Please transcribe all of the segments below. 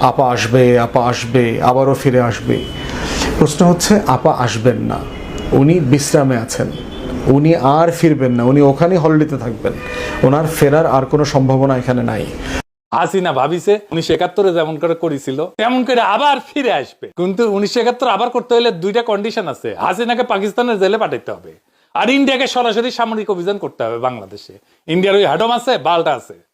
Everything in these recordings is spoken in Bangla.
আপা আসবে আপা আসবে, আবারও ফিরে আসবে। প্রশ্ন হচ্ছে, আপা আসবেন না। উনি বিশ্রামে আছেন। উনি আর ফিরবেন না। উনি ওখানে হলিডেতে থাকবেন। ওনার ফেরার আর কোনো সম্ভাবনা এখানে নাই। হাসিনা ভাবিছে, উনিশশো একাত্তরে যেমন করে করেছিল, তেমন করে আবার ফিরে আসবে। কিন্তু উনিশশো একাত্তর আবার করতে হলে দুইটা কন্ডিশন আছে। হাসিনাকে পাকিস্তানের জেলে পাঠাতে হবে। আর ইন্ডিয়াকে সরাসরি সামরিক অভিযান করতে হবে বাংলাদেশে। ইন্ডিয়ার ওই হ্যাডম আছে, বালটা আছে।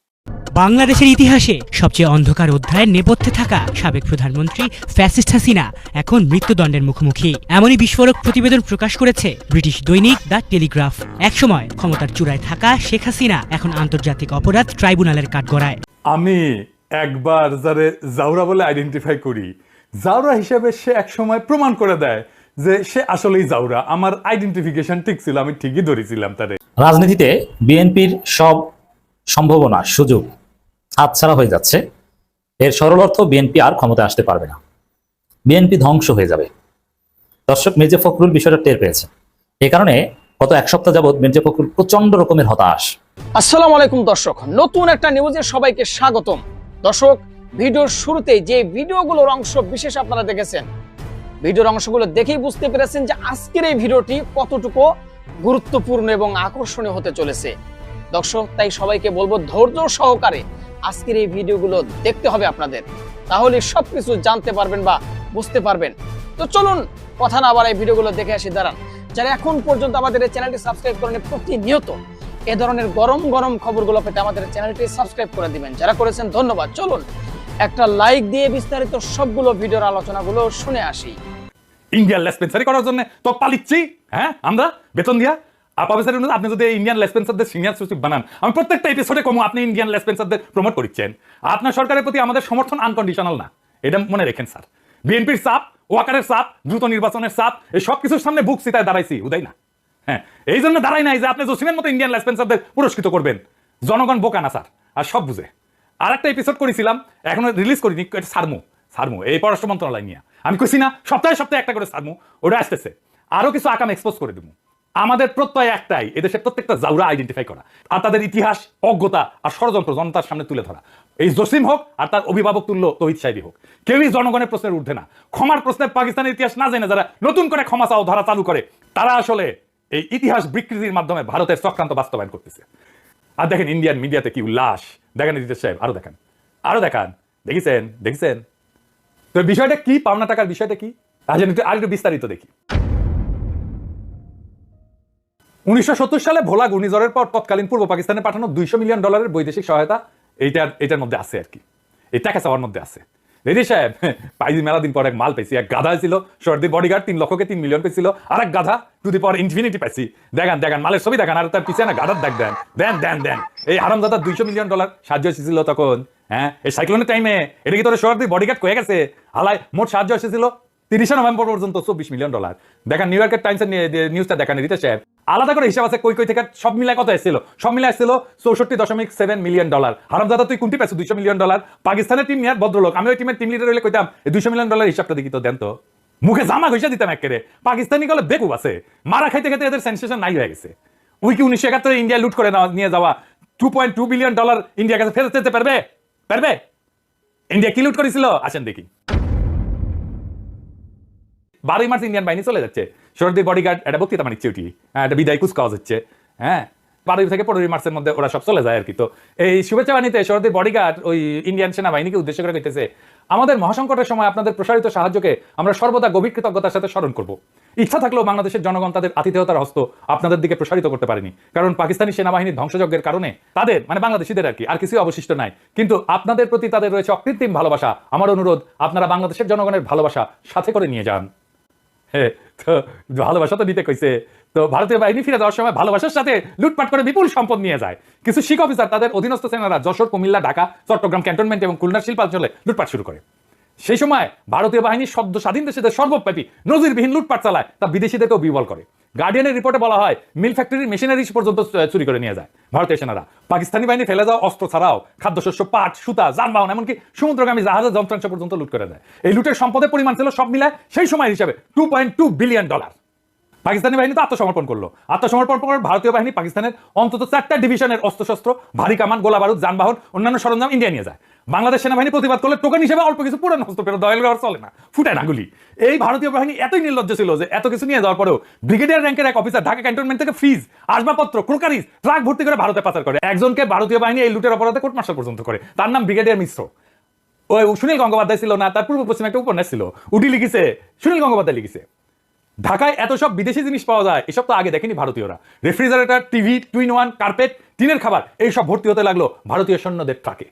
বাংলাদেশের ইতিহাসে সবচেয়ে অন্ধকার অধ্যায়ের নেপথ্যে থাকা সাবেক প্রধানমন্ত্রী ফ্যাসিস্ট হাসিনা এখন মৃত্যুদণ্ডের মুখোমুখি। এমনই বিস্ফোরক প্রতিবেদন প্রকাশ করেছে ব্রিটিশ দৈনিক দ্য টেলিগ্রাফ। একসময় ক্ষমতার চূড়ায় থাকা শেখ হাসিনা এখন আন্তর্জাতিক অপরাধ ট্রাইব্যুনালের কাঠগড়ায়। আমি একবার যারে জাউরা বলে আইডেন্টিফাই করি জাউরা হিসেবে সে এক সময় প্রমাণ করে দেয় যে সে আসলেই জাউরা আমার আইডেন্টিফিকেশন ঠিক ছিল আমি ঠিকই ধরেছিলাম তারে। রাজনীতিতে বিএনপির সব সম্ভাবনা সুযোগ হাতছাড়া হয়ে যাচ্ছে। এর সরল অর্থ বিএনপি আর ক্ষমতায় আসতে পারবে না। বিএনপি ধ্বংস হয়ে যাবে। দর্শক, মির্জা ফখরুল বিষয়টা টের পেয়েছে এই কারণে গত এক সপ্তাহ যাবৎ মির্জা ফখরুল প্রচণ্ড রকমের হতাশ। আসসালামু আলাইকুম দর্শক, নতুন একটা নিউজে সবাইকে স্বাগতম। দর্শক, ভিডিওর শুরুতে যে ভিডিওগুলোর অংশ বিশেষ আপনারা দেখেছেন, ভিডিওর অংশগুলো দেখেই বুঝতে পেরেছেন যে আজকের এই ভিডিওটি কতটুকু গুরুত্বপূর্ণ এবং আকর্ষণীয় হতে চলেছে। দর্শক, তাই সবাইকে বলব ধৈর্য সহকারে আজকের এই ভিডিওগুলো দেখতে হবে আপনাদের। তাহলে সবকিছু জানতে পারবেন বা বুঝতে পারবেন। তো চলুন, কথা না বাড়াই ভিডিওগুলো দেখে আসি, দাঁড়ান। যারা এখন পর্যন্ত আমাদের এই চ্যানেলটি সাবস্ক্রাইব করেন প্রতিনিয়ত এ ধরনের গরম গরম খবরগুলো পেতে আমাদের চ্যানেলটি সাবস্ক্রাইব করে দিবেন। যারা করেছেন, ধন্যবাদ। চলুন, একটা লাইক দিয়ে বিস্তারিত সবগুলো ভিডিওর আলোচনাগুলো শুনে আসি। ইন্ডিয়ান লেসপেন্সারি করার জন্য তো পালিচ্ছি হ্যাঁ আমরা? বেতন দিয়া? আপা অনুযায়ী আপনি যদি ইন্ডিয়ান লেসপেন্সারদের সিনিয়র সচিব বানান, আমি প্রত্যেকটা এপিসোডে কমু, আপনি ইন্ডিয়ান লেসপেন্সারদের প্রমোট করছেন আপনার সরকারের প্রতি আমাদের সমর্থন আনকন্ডিশনাল না। এটা মনে রেখেন, স্যার। বিএনপির চাপ, ওয়াকারের চাপ, দ্রুত নির্বাচনের চাপ, এই সব কিছুর সামনে বুক সিতায় দাঁড়াইছি, উদয় না। হ্যাঁ এই জন্য দাঁড়াই নাই যে আপনি জসিমের মতো ইন্ডিয়ান লেসপেন্সারদের পুরস্কৃত করবেন। জনগণ বোকা না, স্যার, আর সব বুঝে। আর একটা এপিসোড করেছিলাম, এখনও রিলিজ করিনি, এটা সারমু সারমু, এই পররাষ্ট্র মন্ত্রণালয় নিয়ে। আমি কইছি না, সপ্তাহে সপ্তাহে একটা করে সারমু, ওটা আসতেছে। আরও কিছু আকাম এক্সপোজ করে দেবো আমাদের প্রত্যয় একটাই এদেশের প্রত্যেকটা জাউরা আইডেন্টিফাই করা। আর তাদের ইতিহাস, অজ্ঞতা আর ষড়যন্ত্র জনতার সামনে তুলে ধরা। এই জসিম হোক আর তার অভিভাবক তুল্য তহিদ সাহেবী হোক। কেউই জনগণের প্রশ্নের ঊর্ধ্বে না। ক্ষমার প্রশ্নের পাকিস্তানের ইতিহাস না জেনে যারা নতুন করে ক্ষমা চাও ধারা চালু করে, তারা আসলে এই ইতিহাস বিকৃতির মাধ্যমে ভারতের চক্রান্ত বাস্তবায়ন করতেছে। আর দেখেন ইন্ডিয়ান মিডিয়াতে কি উল্লাস। দেখেন রিতেশ সাহেব, আরও দেখান। আরও দেখান। দেখেছেন? দেখেছেন? তো বিষয়টা কি? পাওনা টাকার বিষয়টা কি? আর একটু বিস্তারিত দেখি। উনিশশো সত্তর সালে ভোলা ঘূর্ণিঝড়ের পর তৎকালীন পূর্ব পাকিস্তানে পাঠানো দুইশো মিলিয়ন ডলারের বৈদেশিক সহায়তা, এইটার, এটার মধ্যে আছে আর কি। এই টাকা চাওয়ার মধ্যে আছে। রেডি সাহেব, পাইজি মেলা দিন পর এক মাল পাইছি, এক গাধা ছিল, সর্দি বডিগার্ড, তিন লক্ষকে তিন মিলিয়ন পেয়েছিল, আর এক গাধা টু দি পর ইনফিনিটি পাইছি। দেখান দেখান, মালের ছবি দেখান, আর তার পিছনে না গাধার দেখ দেন দেন দেন দেন। এই আরাম দাদা দুইশো মিলিয়ন ডলার সাহায্য এসেছিল তখন হ্যাঁ? এই সাইক্লোনের টাইমে এটা কি তোর সর্দি বডিগার্ড কয়ে গেছে? হালাই মোট সাহায্য এসেছিল তিরিশে নভেম্বর পর্যন্ত চব্বিশ মিলিয়ন ডলার। দেখেন নিউ ইয়র্কের টাইমসের নিউজটা দেখান রিতেশ সাহেব আলাদা করে হিসাব আছে কই কই থেকে, সব মিলায় কত এসেছিল সব মিলায় এসেছিল চৌষট্টি দশমিক সেভেন মিলিয়ন ডলার হারামজাদা, তুই কোনটি পাইছো দুইশো মিলিয়ন ডলার পাকিস্তানের টিম নিয়ে ভদ্রলোক। আমি ওই টিমের টিম লিডার হইলে কইতাম, এই দুইশো মিলিয়ন ডলার হিসাবটা দেখি তো, দেন তো। মুখে জামা ঘষে দিতাম একেরে পাকিস্তানি গলে বেকুব আছে। মারা খাইতে খাইতে এদের সেন্সেশন নাই হয়ে গেছে। ওই কি উনিশশো একাত্তরে ইন্ডিয়া লুট করে নিয়ে যাওয়া two point two billion dollar ইন্ডিয়ার কাছে ফেরত যেতে পারবে? পারবে? ইন্ডিয়া কি লুট করেছিল? আসেন দেখি। বারোই মার্চ ইন্ডিয়ান বাহিনী চলে যাচ্ছে। সরদি বডিগার্ড একটা বক্তৃতা মানিচ্ছে ওটি? হ্যাঁ একটা বিদায় কুচকাওয়াজ হচ্ছে। হ্যাঁ বারোই থেকে পনেরোই মার্চের মধ্যে ওরা সব চলে যায় আর কি। তো এই শুভেচ্ছা বাণীতে সরদির বডিগার্ড ওই ইন্ডিয়ান সেনাবাহিনীকে উদ্দেশ্য করে কইতেছে, আমাদের মহাসংকটের সময় আপনাদের প্রসারিত সাহায্যকে আমরা সর্বদা গভীর কৃতজ্ঞতার সাথে স্মরণ করব। ইচ্ছা থাকলেও বাংলাদেশের জনগণ তাদের আতিথেয়তার হস্ত আপনাদের দিকে প্রসারিত করতে পারেনি। কারণ পাকিস্তানি সেনাবাহিনীর ধ্বংসযজ্ঞের কারণে তাদের মানে বাংলাদেশিদের আর কি, আর কিছুই অবশিষ্ট নাই। কিন্তু আপনাদের প্রতি তাদের রয়েছে অকৃত্রিম ভালোবাসা। আমার অনুরোধ, আপনারা বাংলাদেশের জনগণের ভালোবাসা সাথে করে নিয়ে যান। হ্যাঁ, তো ভালোবাসা তো নিতে কইছে। তো ভারতীয় বাহিনী ফিরে যাওয়ার সময় ভালোবাসার সাথে লুটপাট করে বিপুল সম্পদ নিয়ে যায়। কিছু শিখ অফিসার তাদের অধীনস্থ সেনারা যশোর কুমিল্লা ঢাকা চট্টগ্রাম ক্যান্টনমেন্ট এবং খুলনার শিল্পাঞ্চলে লুটপাট শুরু করে। সেই সময় ভারতীয় বাহিনী সদ্য স্বাধীন দেশে সর্বব্যাপী নজিরবিহীন লুটপাট চালায় তা বিদেশিদেরকেও বিবল করে। গার্ডিয়ানের রিপোর্টে বলা হয় মিল ফ্যাক্টরির মেশিনারিজ পর্যন্ত চুরি করে নিয়ে যায়। ভারতীয় সেনারা। পাকিস্তানি বাহিনী ফেলে যাওয়া অস্ত্র ছাড়াও খাদ্যশস্য, পাট, সুতা, যানবাহন, এমনকি সমুদ্রগামী জাহাজের যন্ত্রাংশ পর্যন্ত লুট করে দেয়। এই লুটের সম্পদের পরিমাণ ছিল সব মিলায় সেই সময় হিসাবে two point two billion dollar Pakistani বাহিনী তো আত্মসমর্পণ করল। আত্মসমর্পণ করে ভারতীয় বাহিনী পাকিস্তানের অন্তত চারটা ডিভিশনের অস্ত্রশস্ত্র, ভারী কামান গোলা বারুদ যানবাহন, অন্যান্য সরঞ্জাম ইন্ডিয়া নিয়ে যায়। বাংলাদেশ সেনাবাহিনী প্রতিবাদ করলে টোকেন হিসেবে অল্প কিছু পুরান হস্ত ফেরত এগুলো আর চলে না। ফুটায় না গুলি। এই ভারতীয় বাহিনী এতই নির্লজ্জ ছিল যে এত কিছু নিয়ে যাওয়ার পরেও ব্রিগেডিয়ার র্যাঙ্কের এক অফিসার ঢাকা ক্যান্টনমেন্ট থেকে ফ্রিজ, আসবাবপত্র, ক্রোকারিজ, ট্রাক ভর্তি করে ভারতে পাচার করে। একজনকে ভারতীয় বাহিনী এই লুটের অপরাধে কোর্ট মার্শাল পর্যন্ত করে। তার নাম ব্রিগেডিয়ার মিশ্র। ওই সুনীল গঙ্গোপাধ্যায় ছিল না, তার পূর্ব পশ্চিম একটা উপন্যাস ছিল। উটি লিখেছে, সুনীল গঙ্গোপাধ্যায় লিখেছে। ঢাকায় এত সব বিদেশি জিনিস পাওয়া যায়, এসব তো আগে দেখেনি ভারতীয়রা। Refrigerator, TV, two in one, carpet, টিনের খাবার, এইসব ভর্তি হতে লাগল ভারতীয় সৈন্যদের ট্রাকে।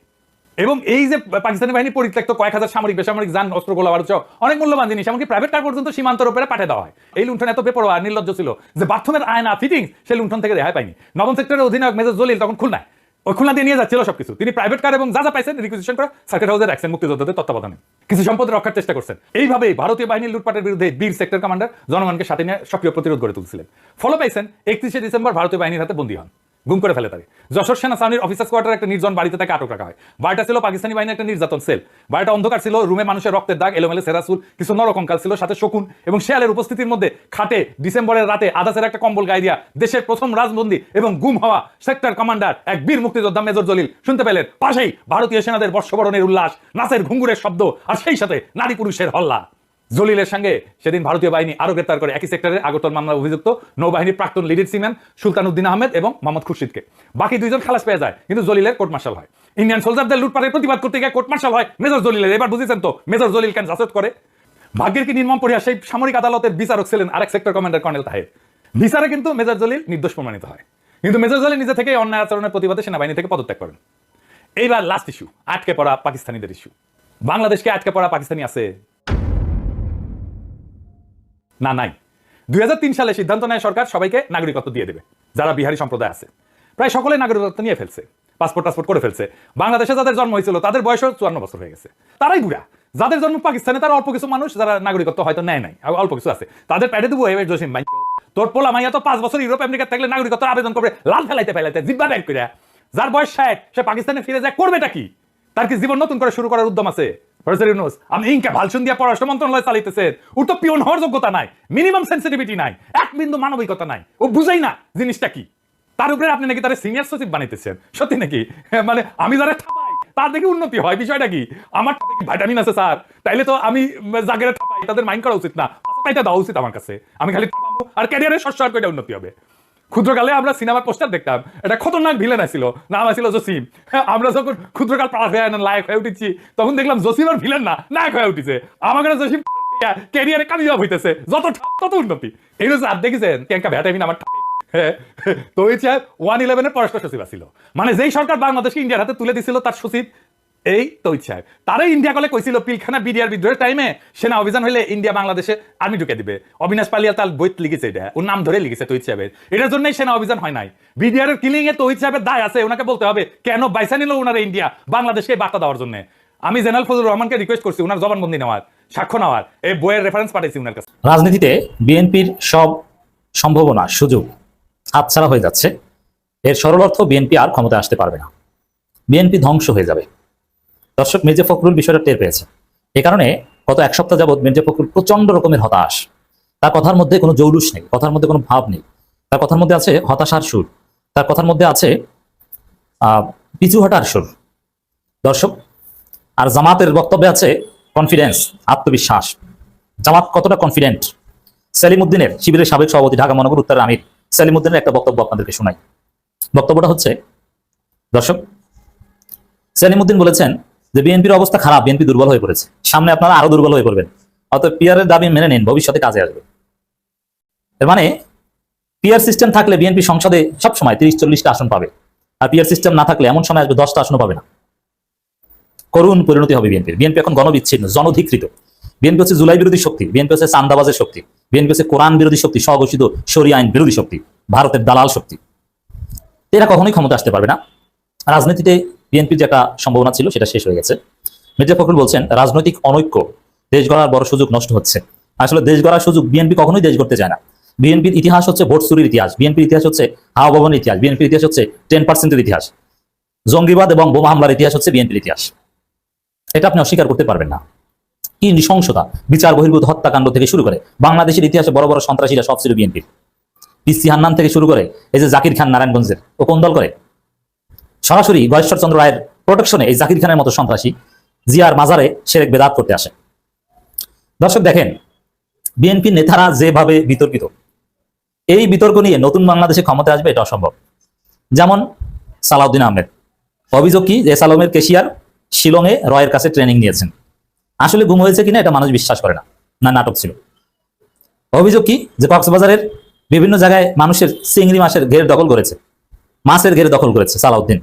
এবং এই যে পাকিস্তানি বাহিনী পরিত্যক্ত কয়েক হাজার সামরিক, বেসামরিক, যান অস্ত্র গোলা বারুদ অনেক মূল্যবান জিনিস। এমনকি প্রাইভেট কার পর্যন্ত সীমান্তের উপরে পাঠিয়ে দেওয়া হয়। এই লুণ্ঠন এত বেপরোয়া নির্লজ্জ ছিল যে বাথরুমের আয়না ফিটিংস সেই লুণ্ঠন থেকে রেহাই পায়নি। নবম সেক্টরের অধিনায়ক মেজর জলিল তখন খুলনায়। ওই খুলনা দিয়ে নিয়ে যাচ্ছিল সবকিছু। তিনি প্রাইভেট কার এবং যা যা পাইছেন রিকুইজিশন করে সার্কিট হাউসে রাখছেন মুক্তিযোদ্ধাদের তত্ত্বাবধানে। কিছু সম্পদ রক্ষার চেষ্টা করছেন। এইভাবেই ভারতীয় বাহিনীর লুটপাটের বিরুদ্ধে বীর সেক্টর কমান্ডার জনগণকে সাথে নিয়ে সক্রিয় প্রতিরোধ গড়ে তুলছিলেন। ফলো পাইছেন একত্রিশে ডিসেম্বর ভারতীয় বাহিনীর হাতে বন্দী হন। গুম করে ফেলে তাকে। যশোর সেনা সামনের অফিসার্স কোয়ার্টার একটা নির্জন বাড়িতে তাকে আটক রাখা হয়। বাড়িটা ছিল পাকিস্তানি বাহিনীর একটা নির্যাতন সেল। বাড়িটা অন্ধকার ছিল, রুমে মানুষের রক্তের দাগ, এলোমেলে সেরাসুল কিছু নরকঙ্কাল ছিল, সাথে শকুন এবং শেয়ালের উপস্থিতির মধ্যে খাটে ডিসেম্বরের রাতে আদাসের একটা কম্বল গায়ে দিয়া দেশের প্রথম রাজবন্দী এবং গুম হওয়া সেক্টর কমান্ডার এক বীর মুক্তিযোদ্ধা মেজর জলিল শুনতে পেলেন। পাশেই ভারতীয় সেনাদের বর্ষবরণের উল্লাস, নাচের ঘুঙ্গুরের শব্দ আর সেই সাথে নারী পুরুষের হল্লা। জলিলের সঙ্গে সেদিন ভারতীয় বাহিনী আরও গ্রেপ্তার করে একই সেক্টরে আগরতল মামলা অভিযুক্ত নৌবাহিনীর প্রাক্তন লিডির সিম্যান সুলতান উদ্দিন আহমেদ এবং মোহাম্মদ খুরশিদকে। বাকি দুইজন খালাস পেয়ে যায়, কিন্তু জলিলের কোর্ট মার্শাল হয়। ইন্ডিয়ান সোলজারদের লুটপাটের প্রতিবাদ করতে গিয়ে কোর্ট মার্শাল হয়। মেজর জলিলের এবার বুঝেছেন তো, মেজর জলিল কেন জাসদ করে? ভাগ্যের কি নির্মম পরিহাস? সেই সামরিক আদালতের বিচারক ছিলেন আরেক সেক্টর কমান্ডার কর্নেল তাহের। বিচারে কিন্তু মেজর জলিল নির্দোষ প্রমাণিত হয়। কিন্তু মেজর জলিল নিজে থেকে অন্যায় আচরণের প্রতিবাদে সেনাবাহিনী থেকে পদত্যাগ করেন। এইবার লাস্ট ইস্যু আটকে পড়া পাকিস্তানিদের ইস্যু বাংলাদেশকে আটকে পড়া পাকিস্তানি আছে না, নাই। দুই সালে সিদ্ধান্ত নেয় সরকার, সবাইকে নাগরিকত্ব দিয়ে দেবে, যারা বিহারি সম্প্রদায় আছে। প্রায় সকলে নাগরিকত্ব নিয়ে ফেলছে পাসপোর্ট টাসপোর্ট করে ফেলছে। বাংলাদেশে যাদের জন্ম হয়েছিল, তাদের বয়স চুয়ান্ন বছর হয়ে গেছে। তারাই বুড়া। যাদের জন্ম পাকিস্তানে, তারা অল্প কিছু মানুষ, যারা নাগরিকত্ব হয়তো নেয় নাই অল্প কিছু আছে। তাদের প্যাডে দেবো, এবার জসিম ভাই। তোর পোলা মাইয়া তো পাঁচ বছর ইউরোপ আমেরিকা থাকলে নাগরিকত্ব আবেদন করবে, লাল ফেলাইতে ফেলাইতে, জিব্বা ব্যাগ করে যার বয়স ষাট, সে পাকিস্তানে ফিরে যায়, করবেটা কি? তার কি জীবন নতুন করে শুরু করার উদ্যম আছে? প্রফেসর ইউনুস ভালসুন দিয়া পররাষ্ট্র মন্ত্রণালয় ওর তো পিওন হওয়ার যোগ্যতা নাই মিনিমাম সেন্সিটিভিটি নাই, এক বিন্দু মানবিকতা নাই। ও বুঝাই না জিনিসটা কি। তার উপরে আপনি নাকি তার সিনিয়র সচিব বানাইতেছেন। সত্যি নাকি? মানে আমি যারা ঠাপাই তার দেখে উন্নতি হয়। বিষয়টা কি? আমার ভাইটামিন আছে, স্যার? তাইলে তো আমি জাগেরে ঠাপাই তাদের মাইন্ড করা উচিত না। পাইটা দেওয়া উচিত আমার কাছে। আমি খালি আর ক্যারিয়ারে শস্য আর উন্নতি হবে। ক্ষুদ্রকালে আমরা সিনেমার পোস্টার দেখতাম। এটা খতরনাক ভিলেন আছিল নাম আছিল জসিম। হ্যাঁ, আমরা যখন ক্ষুদ্রকাল পার হয়ে লায়ক হয়ে উঠেছি তখন দেখলাম জসিম আর ভিলেন না নায়ক হয়ে উঠেছে। আমাকে জসিম ক্যারিয়ারে কামিয়াব হইতেছে। যত তত উন্নতি। এই যে আর দেখেছেন কেঙ্কা ভ্যাটামিন আমার হ্যাঁ, তো ওই চেয়ার ওয়ান ইলেভেনের পররাষ্ট্র সচিব আছিল মানে যেই সরকার বাংলাদেশকে ইন্ডিয়ার হাতে তুলে দিছিল তার সচিব এই তৈত সাহেব তারাই ইন্ডিয়া কলে কইছিল পিলখানা বিডিআর বিদ্রোহের টাইমে সেনা অভিযান হইলে ইন্ডিয়া বাংলাদেশে আর্মি ঢুকে দিবে। অবিনাশ পালিয়া তার বইত লিখেছে এটা ওর নাম ধরে লিখেছে তৈত সাহেবের। এটার জন্যই সেনা অভিযান হয় নাই। বিডিআর এর কিলিং এ তৈত সাহেবের দায় আছে, ওনাকে বলতে হবে, কেন বাইসা নিল ওনারা ইন্ডিয়া বাংলাদেশকে বার্তা দেওয়ার জন্য? আমি জেনারেল ফজলুর রহমানকে রিকোয়েস্ট করছি, ওনার জবানবন্দি নেওয়ার, সাক্ষ্য নেওয়ার, এই বইয়ের রেফারেন্স পাঠাইছি ওনার কাছে। রাজনীতিতে বিএনপির সব সম্ভাবনা, সুযোগ হাতছাড়া হয়ে যাচ্ছে। এর সরল অর্থ বিএনপি আর ক্ষমতায় আসতে পারবে না। বিএনপি ধ্বংস হয়ে যাবে। দর্শক মির্জা ফখরুল বিষয়টা টের পেয়েছে। এ কারণে গত এক সপ্তাহ যাবৎ মির্জা ফখরুল প্রচণ্ড রকমের হতাশ। তার কথার মধ্যে কোনো জৌলুস নেই, কথার মধ্যে কোনো ভাব নেই। তার কথার মধ্যে আছে হতাশার সুর। তার কথার মধ্যে আছে পিছু হটার সুর। দর্শক, আর জামাতের বক্তব্যে আছে কনফিডেন্স আত্মবিশ্বাস। জামাত কতটা কনফিডেন্ট সেলিমউদ্দিনের শিবিরের সাবেক সভাপতি ঢাকা মহানগর উত্তরের আমির সেলিমউদ্দিনের একটা বক্তব্য আপনাদেরকে শোনাই। বক্তব্যটা হচ্ছে, দর্শক সেলিমউদ্দিন বলেছেন যে বিএনপির অবস্থা খারাপ, বিএনপি দুর্বল হয়ে পড়েছে। সামনে আপনারা আরও দুর্বল হয়ে পড়বেন। অত পিয়ারের দাবি মেনে নিন, ভবিষ্যতে কাজে আসবে। এর মানে পিয়ার সিস্টেম থাকলে বিএনপি সংসদে সব সময় তিরিশ, চল্লিশটা আসন পাবে। আর পিয়ার সিস্টেম না থাকলে এমন সময় আসবে দশটা আসনও পাবে না। করুণ পরিণতি হবে বিএনপির। বিএনপি এখন গণবিচ্ছিন্ন, জনধিকৃত। বিএনপি হচ্ছে জুলাই বিরোধী শক্তি, বিএনপি হচ্ছে চান্দাবাজের শক্তি, বিএনপি হচ্ছে কোরআন বিরোধী শক্তি, স্বঘোষিত সরি আইন বিরোধী শক্তি, ভারতের দালাল শক্তি। এরা কখনোই ক্ষমতা আসতে পারবে না। রাজনীতিতে বিএনপির যে একটা সম্ভাবনা ছিল, সেটা শেষ হয়ে গেছে। মির্জা ফখরুল বলছেন, রাজনৈতিক অনৈক্য, দেশ গড়ার বড় সুযোগ নষ্ট হচ্ছে। আসলে দেশ গড়ার সুযোগ বিএনপি কখনোই দেশ গড়তে চায় না। বিএনপির ইতিহাস হচ্ছে ভোট চুরির ইতিহাস, বিএনপির ইতিহাস হচ্ছে হাওয়া ভবনের ইতিহাস, বিএনপির ইতিহাস হচ্ছে টেন পার্সেন্টের ইতিহাস। জঙ্গিবাদ এবং বোমা হামলার ইতিহাস হচ্ছে বিএনপির ইতিহাস। এটা আপনি অস্বীকার করতে পারবেন না। কি নৃশংসতা, বিচার বহির্ভূত হত্যাকাণ্ড থেকে শুরু করে, বাংলাদেশের ইতিহাসে বড় বড় সন্ত্রাসীরা সব ছিল বিএনপির। পিসি হান্নান থেকে শুরু করে, এই যে জাকির খান নারায়ণগঞ্জের, ও কোন দল করে? সরাসরি গয়েশ্বর চন্দ্র রায়ের প্রোটেকশনে এই জাকির খানের মতো সন্ত্রাসী জিয়ার মাজারে সেরেক বেদাত করতে আসে। দর্শক দেখেন বিএনপির নেতারা যেভাবে বিতর্কিত, এই বিতর্ক নিয়ে নতুন বাংলাদেশে ক্ষমতা আসবে এটা অসম্ভব। যেমন সালাউদ্দিন আহমেদ, অভিযোগ কি যে সালমের কেশিয়ার শিলংয়ে রয়ের কাছে ট্রেনিং নিয়েছেন? আসলে গুম হয়েছে কিনা এটা মানুষ বিশ্বাস করে না না নাটক ছিল। অভিযোগ কি যে কক্সবাজারের বিভিন্ন জায়গায় মানুষের চিংড়ি মাছের ঘের দখল করেছে? মাছের ঘের দখল করেছে সালাউদ্দিন।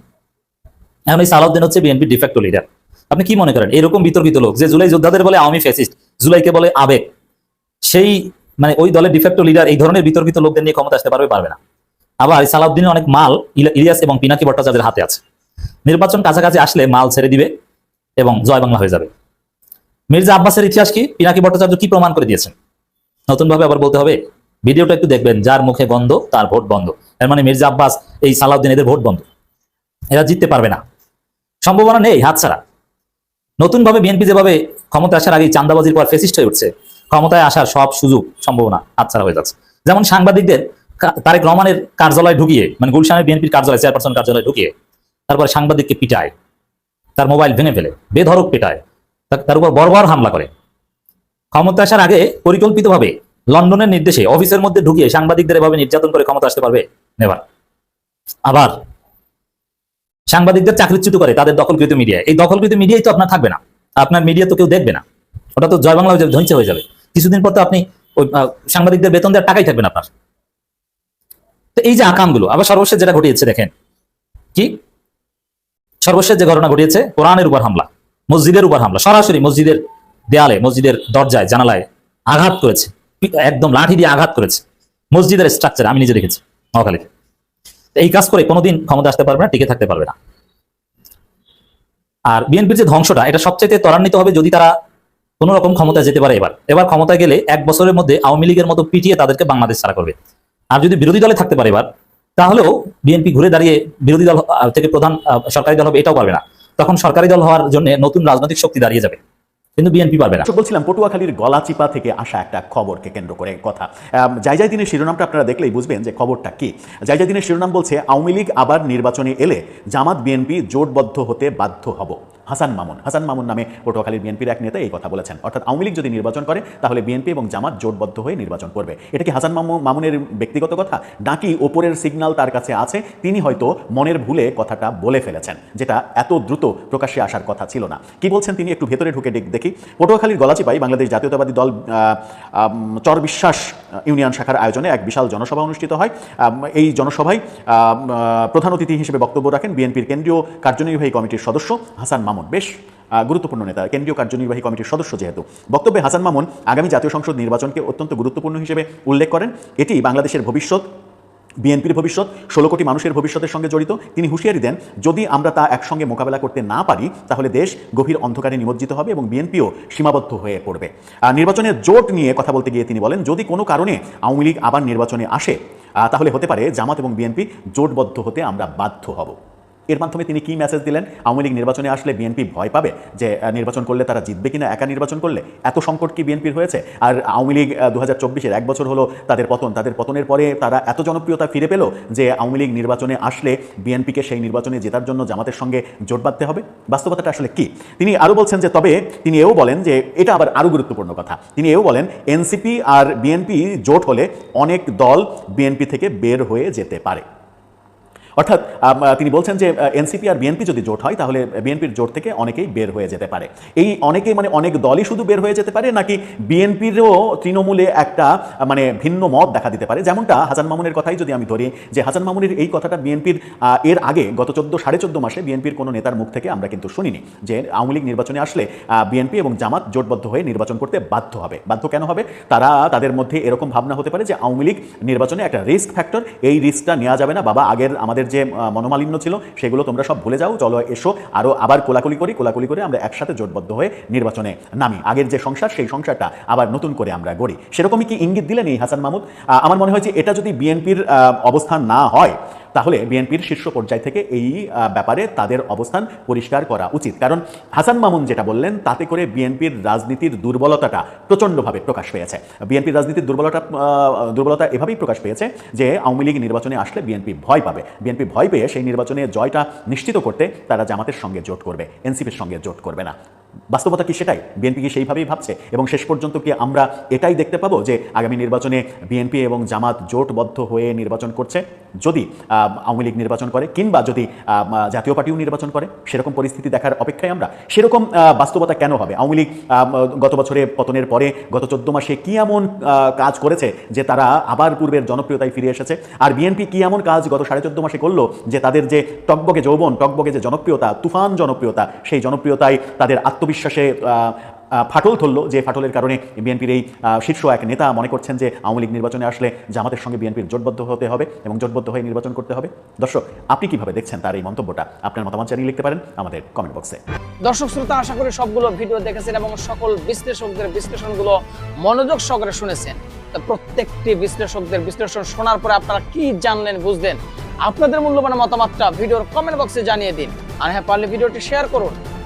এখন এই সালাউদ্দিন হচ্ছে বিএনপি ডিফেক্টো লিডার আপনি কি মনে করেন? এরকম বিতর্কিত লোক যে জুলাই যোদ্ধাদের বলে আওয়ামী ফ্যাসিস্ট জুলাইকে বলে আবেগ, সেই মানে ওই দলের ডিফেক্টো লিডার এই ধরনের বিতর্কিত লোকদের নিয়ে ক্ষমতা আসতে পারবে পারবে না। আবার সালাউদ্দিনের অনেক মাল ইলিয়াস এবং পিনাকি ভট্টাচার্যের হাতে আছে। নির্বাচন কাছাকাছি আসলে মাল ছেড়ে দিবে এবং জয় বাংলা হয়ে যাবে। মির্জা আব্বাসের ইতিহাস কি? পিনাকি ভট্টাচার্য কি প্রমাণ করে দিয়েছেন? নতুন ভাবে আবার বলতে হবে, ভিডিওটা একটু দেখবেন, যার মুখে বন্ধ, তার ভোট বন্ধ। এর মানে মির্জা আব্বাস এই সালাউদ্দিন এদের ভোট বন্ধ। এরা জিততে পারবে না। সম্ভাবনা নেই হাত ছাড়া। নতুন ভাবে বিএনপি যেভাবে ক্ষমতা আসার আগে চান্দাবাজির পর ফেসিস্ট হয়ে উঠছে, ক্ষমতায় আসার সব সুযোগ, সম্ভাবনা হাতছাড়া হয়ে যাচ্ছে। যেমন সাংবাদিকদের তারেক রহমানের কার্যালয় ঢুকিয়ে মানে গুলশানের বিএনপির কার্যালয় চেয়ারপারসন কার্যালয় ঢুকিয়ে, তারপর সাংবাদিককে পিটায়, তার মোবাইল ভেঙে ফেলে বেধরক পেটায় তার উপর বর্বর হামলা করে। ক্ষমতা আসার আগে পরিকল্পিতভাবে লন্ডনের নির্দেশে, অফিসের মধ্যে ঢুকিয়ে সাংবাদিকদের এভাবে নির্যাতন করে ক্ষমতা আসতে পারবে? নেবার আবার সাংবাদিকদের চাকরিচ্যুত করে তাদের দখলকৃত মিডিয়া এই দখলকৃত মিডিয়াই তো আপনার থাকবে না। আপনার মিডিয়া তো কেউ দেখবে না। ওটা তো জয় বাংলা হয়ে যাবে ধ্বংস হয়ে যাবে। কিছুদিন পর তো আপনি ওই সাংবাদিকদের বেতন দেওয়ার টাকাই থাকবে না আপনার। তো এই যে আকামগুলো আবার সর্বশেষ যেটা ঘটিয়েছে দেখেন। কি? সর্বশেষ যে ঘটনা ঘটিয়েছে, কোরআনের উপর হামলা, মসজিদের উপর হামলা, সরাসরি মসজিদের দেয়ালে, মসজিদের দরজায়, জানালায় আঘাত করেছে। একদম লাঠি দিয়ে আঘাত করেছে। মসজিদের স্ট্রাকচার আমি নিজে দেখেছি মহাখালীতে তো এই কাজ করে কোনোদিন ক্ষমতা আসতে পারবে না, টিকে থাকতে পারবে না। আর বিএনপির যে ধ্বংসটা, এটা সবচেয়ে ত্বরান্বিত হবে যদি তারা কোনো রকম ক্ষমতায় যেতে পারে এবার। এবার ক্ষমতায় গেলে এক বছরের মধ্যে আওয়ামী লীগের মতো পিটিয়ে তাদেরকে বাংলাদেশ ছাড়া করবে। আর যদি বিরোধী দলে থাকতে পারে এবার, তাহলেও বিএনপি ঘুরে দাঁড়িয়ে বিরোধী দল থেকে প্রধান সরকারি দল হবে এটাও পারবে না। তখন সরকারি দল হওয়ার জন্য নতুন রাজনৈতিক শক্তি দাঁড়িয়ে যাবে। কিন্তু বিএনপি পারবে না। বলছিলাম, পটুয়াখালীর গলাচিপা থেকে আসা একটা খবরকে কেন্দ্র করে কথা। যাই যাই দিনের শিরোনামটা আপনারা দেখলেই বুঝবেন যে খবরটা কি। যাই যাই দিনের শিরোনাম বলছে, আওয়ামী লীগ আবার নির্বাচনে এলে জামাত বিএনপি জোটবদ্ধ হতে বাধ্য হব। হাসান মামুন। হাসান মামুন নামে পটুয়াখালীর বিএনপির এক নেতা এই কথা বলেছেন। অর্থাৎ আওয়ামী লীগ যদি নির্বাচন করে, তাহলে বিএনপি এবং জামাত জোটবদ্ধ হয়ে নির্বাচন করবে। এটা কি হাসান মামু মামুনের ব্যক্তিগত কথা? নাকি ওপরের সিগন্যাল তার কাছে আছে? তিনি হয়তো মনের ভুলে কথাটা বলে ফেলেছেন, যেটা এত দ্রুত প্রকাশ্যে আসার কথা ছিল না। কি বলছেন তিনি? একটু ভেতরে ঢুকে দেখ- পটুয়াখালীর গলাচিপাই বাংলাদেশ জাতীয়তাবাদী দল চর বিশ্বাস ইউনিয়ন শাখার আয়োজনে এক বিশাল জনসভা অনুষ্ঠিত হয়। এই জনসভায় প্রধান অতিথি হিসেবে বক্তব্য রাখেন বিএনপির কেন্দ্রীয় কার্যনির্বাহী কমিটির সদস্য হাসান মামুন, বেশ গুরুত্বপূর্ণ নেতা, কেন্দ্রীয় কার্যনির্বাহী কমিটির সদস্য যেহেতু। বক্তব্যে হাসান মামুন আগামী জাতীয় সংসদ নির্বাচনকে অত্যন্ত গুরুত্বপূর্ণ হিসেবে উল্লেখ করেন। এটি বাংলাদেশের ভবিষ্যৎ, বিএনপির ভবিষ্যৎ, ষোলো কোটি মানুষের ভবিষ্যতের সঙ্গে জড়িত। তিনি হুঁশিয়ারি দেন, যদি আমরা তা একসঙ্গে মোকাবেলা করতে না পারি, তাহলে দেশ গভীর অন্ধকারে নিমজ্জিত হবে এবং বিএনপিও সীমাবদ্ধ হয়ে পড়বে। নির্বাচনের জোট নিয়ে কথা বলতে গিয়ে তিনি বলেন, যদি কোনো কারণে আওয়ামী লীগ আবার নির্বাচনে আসে তাহলে হতে পারে জামাত এবং বিএনপি জোটবদ্ধ হতে আমরা বাধ্য হব। এর মাধ্যমে তিনি কি মেসেজ দিলেন? আওয়ামী লীগ নির্বাচনে আসলে বিএনপি ভয় পাবে যে নির্বাচন করলে তারা জিতবে কিনা? একা নির্বাচন করলে? এত সংকট কি বিএনপির হয়েছে? আর আওয়ামী লীগ দু হাজার এক বছর হলো তাদের পতন। তাদের পতনের পরে তারা এত জনপ্রিয়তা ফিরে পেল যে, আওয়ামী লীগ নির্বাচনে আসলে বিএনপিকে সেই নির্বাচনে জেতার জন্য জামাতের সঙ্গে জোট বাঁধতে হবে। বাস্তবতাটা আসলে কি? তিনি আরও বলছেন যে, তবে তিনি এও বলেন যে, এটা আবার আরও গুরুত্বপূর্ণ কথা। তিনি এও বলেন এনসিপি আর বিএনপি জোট হলে অনেক দল বিএনপি থেকে বের হয়ে যেতে পারে। অর্থাৎ তিনি বলছেন যে এনসিপি আর বিএনপি যদি জোট হয়, তাহলে বিএনপির জোট থেকে অনেকেই বের হয়ে যেতে পারে। এই অনেকেই মানে অনেক দলই শুধু বের হয়ে যেতে পারে, নাকি বিএনপিরও তৃণমূলে একটা মানে ভিন্ন মত দেখা দিতে পারে? যেমনটা হাসান মামুনের কথাই যদি আমি ধরি, যে হাসান মামুনের এই কথাটা বিএনপির এর আগে গত চোদ্দ, সাড়ে চোদ্দ মাসে বিএনপির কোনো নেতার মুখ থেকে আমরা কিন্তু শুনিনি, যে আওয়ামী লীগ নির্বাচনে আসলে বিএনপি এবং জামাত জোটবদ্ধ হয়ে নির্বাচন করতে বাধ্য হবে। বাধ্য কেন হবে? তারা তাদের মধ্যে এরকম ভাবনা হতে পারে যে, আওয়ামী লীগ নির্বাচনে একটা রিস্ক ফ্যাক্টর এই রিস্কটা নেওয়া যাবে না, বাবা, আগের আমাদের যে মনোমালিন্য ছিল, সেগুলো তোমরা সব ভুলে যাও। চলো এসো আরও আবার কোলাকুলি করি, কোলাকুলি করে আমরা একসাথে জোটবদ্ধ হয়ে নির্বাচনে নামি। আগের যে সংসার, সেই সংসারটা আবার নতুন করে আমরা গড়ি। সেরকমই কি ইঙ্গিত দিলেন এই হাসান মাহমুদ? আমার মনে হয় যে এটা যদি বিএনপির অবস্থান না হয় তাহলে বিএনপির শীর্ষ পর্যায় থেকে এই ব্যাপারে তাদের অবস্থান পরিষ্কার করা উচিত। কারণ হাসান মামুন যেটা বললেন, তাতে করে বিএনপির রাজনীতির দুর্বলতাটা প্রচণ্ডভাবে প্রকাশ পেয়েছে। বিএনপির রাজনীতির দুর্বলতা দুর্বলতা এভাবেই প্রকাশ পেয়েছে যে আওয়ামী লীগ নির্বাচনে আসলে বিএনপি ভয় পাবে। বিএনপি ভয় পেয়ে সেই নির্বাচনে জয়টা নিশ্চিত করতে তারা জামাতের সঙ্গে জোট করবে, এনসিপির সঙ্গে জোট করবে না। বাস্তবতা কি সেটাই? বিএনপি কি সেইভাবেই ভাবছে? এবং শেষ পর্যন্ত কি আমরা এটাই দেখতে পাবো যে আগামী নির্বাচনে বিএনপি এবং জামাত জোটবদ্ধ হয়ে নির্বাচন করছে? যদি আওয়ামী লীগ নির্বাচন করে কিংবা যদি জাতীয় পার্টিও নির্বাচন করে, সেরকম পরিস্থিতি দেখার অপেক্ষায় আমরা। সেরকম বাস্তবতা কেন হবে? আওয়ামী লীগ গত বছরে পতনের পরে গত চোদ্দ মাসে কি এমন কাজ করেছে যে তারা আবার পূর্বের জনপ্রিয়তায় ফিরে এসেছে? আর বিএনপি কি এমন কাজ গত সাড়ে চোদ্দ মাসে করল যে তাদের যে টকবগে যৌবন, টকবগে যে জনপ্রিয়তা, তুফান জনপ্রিয়তা, সেই জনপ্রিয়তায় তাদের আত্মবিশ্বাসে ফাটল ধরলো, যে ফাটলের কারণে বিএনপির এই শীর্ষ এক নেতা মনে করছেন যে আওয়ামী লীগ নির্বাচনে আসলে জামাতের সঙ্গে বিএনপির জোটবদ্ধ হতে হবে এবং জোটবদ্ধ হয়ে নির্বাচন করতে হবে। দর্শক, আপনি কীভাবে দেখছেন তার এই মন্তব্যটা? আপনার মতামত জানিয়ে লিখতে পারেন আমাদের কমেন্ট বক্সে দর্শক, শ্রোতা, আশা করি সবগুলো ভিডিও দেখেছেন এবং সকল বিশ্লেষকদের বিশ্লেষণগুলো মনোযোগ সহকারে শুনেছেন। প্রত্যেকটি বিশ্লেষকদের বিশ্লেষণ শোনার পরে আপনারা কি জানলেন, বুঝলেন? আপনাদের মূল্যবান মতামতটা ভিডিওর কমেন্ট বক্সে জানিয়ে দিন। আর হ্যাঁ পারলে ভিডিওটি শেয়ার করুন।